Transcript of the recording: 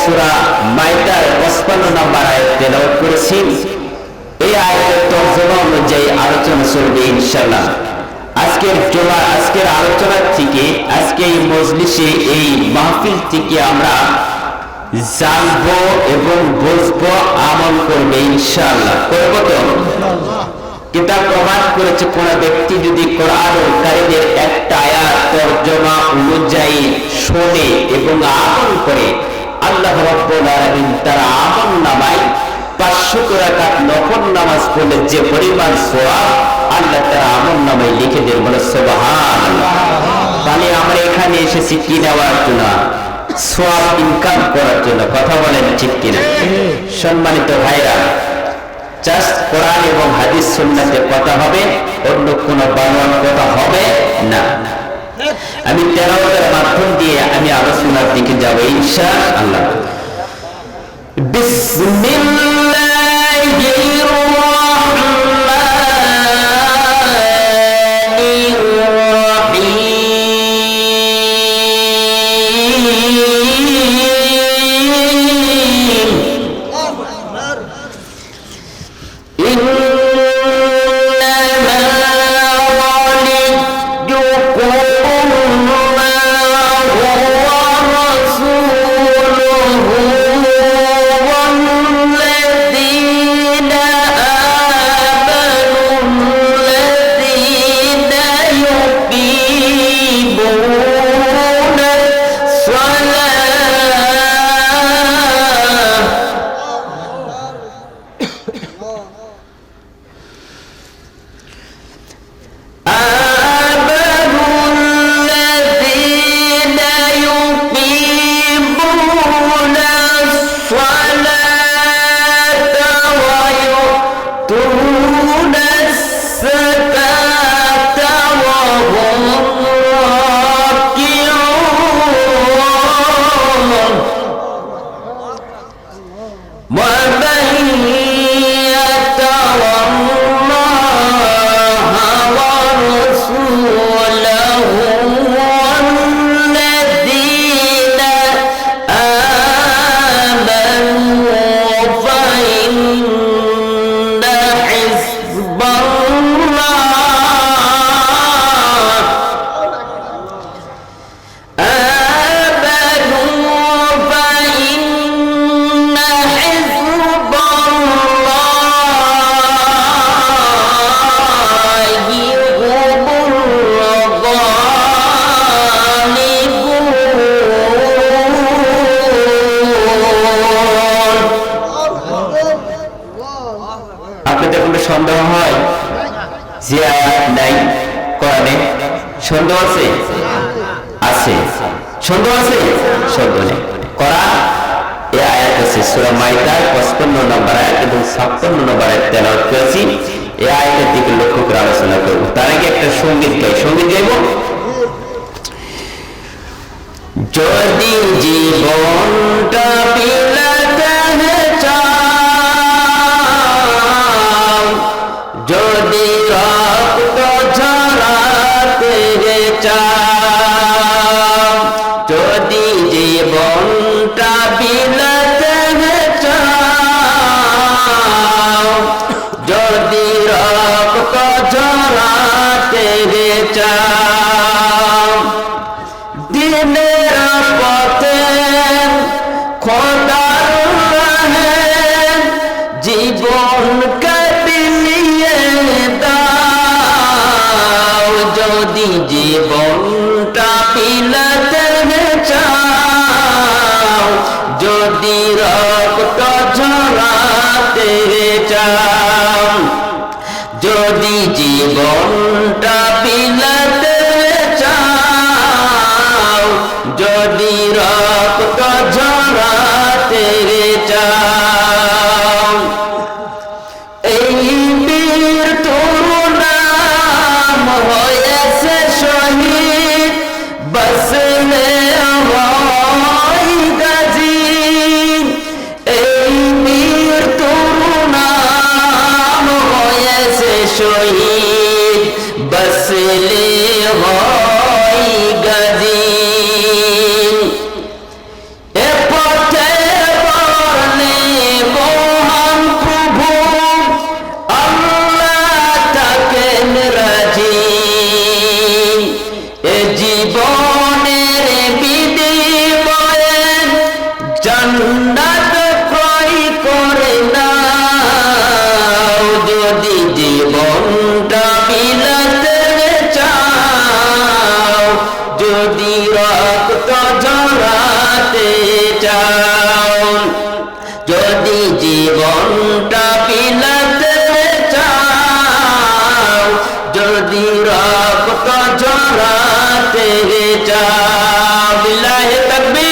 সূরা মাইদার 55 নম্বর আয়াত তেলাওয়াত করেছি। এই আয়াতের তর্জমা অনুযায়ী আলোচনা চলবে ইনশাআল্লাহ। আজকের জমা, আজকের আলোচনা থেকে, আজকে এই মজলিসে এই মাহফিল থেকে আমরা জানব এবং বুঝব আমল করবে ইনশাআল্লাহ। করব তো? কিতাব প্রমাণ করেছে কোন ব্যক্তি যদি কোরআন ও একটা আয়াত তর্জমা অনুযায়ী শোনে এবং আমল করে আল্লাহ নামায় পাঁচশো নামাজ পড়লে যে পরিমাণ আল্লাহ নামায় লিখে দেন, বলে তাহলে আমরা এখানে এসেছি কি নেওয়ার জন্য? ইনকাম করার জন্য, কথা বলেন ঠিক কিনা? সম্মানিত ভাইরা জাস্ট কোরআন এবং হাদিস সুন্নাতে কথা হবে, অন্য কোনো বানোয়ান কথা হবে না। আমি তেলাওয়াতের মাধ্যম দিয়ে আমি আলোচনার দিকে যাব ইনশা আল্লাহ আপনাদের কোনো সন্দেহ হয় যে আয়াত নাই, কোরআনে সন্দেহ আছে? আছে। সন্দেহ আছে? সন্দেহ নেই। কোরআন এই আয়াত আছে, সূরা মাইদার 55 নম্বর আয়াত এবং 56 নম্বর আয়াত তেলাওয়াত করেছি। এই আয়াতের দিকে লক্ষ্য করে আলোচনা করব। তার আগে একটা সংগীত গাই। সংগীত গাইব? যদি জীবনটা যদি রক্ত ঝরাতে চাও যদি জীবনটা বিলাতে চাও যদি রক্ত ঝরাতে চাও দিনের যদি জীবনটা পিলাতে চাও যদি রক্ত ঝরাতে চাও যদি জীবনটা শহীদ বসলে বিল্লাহে তাকবীর।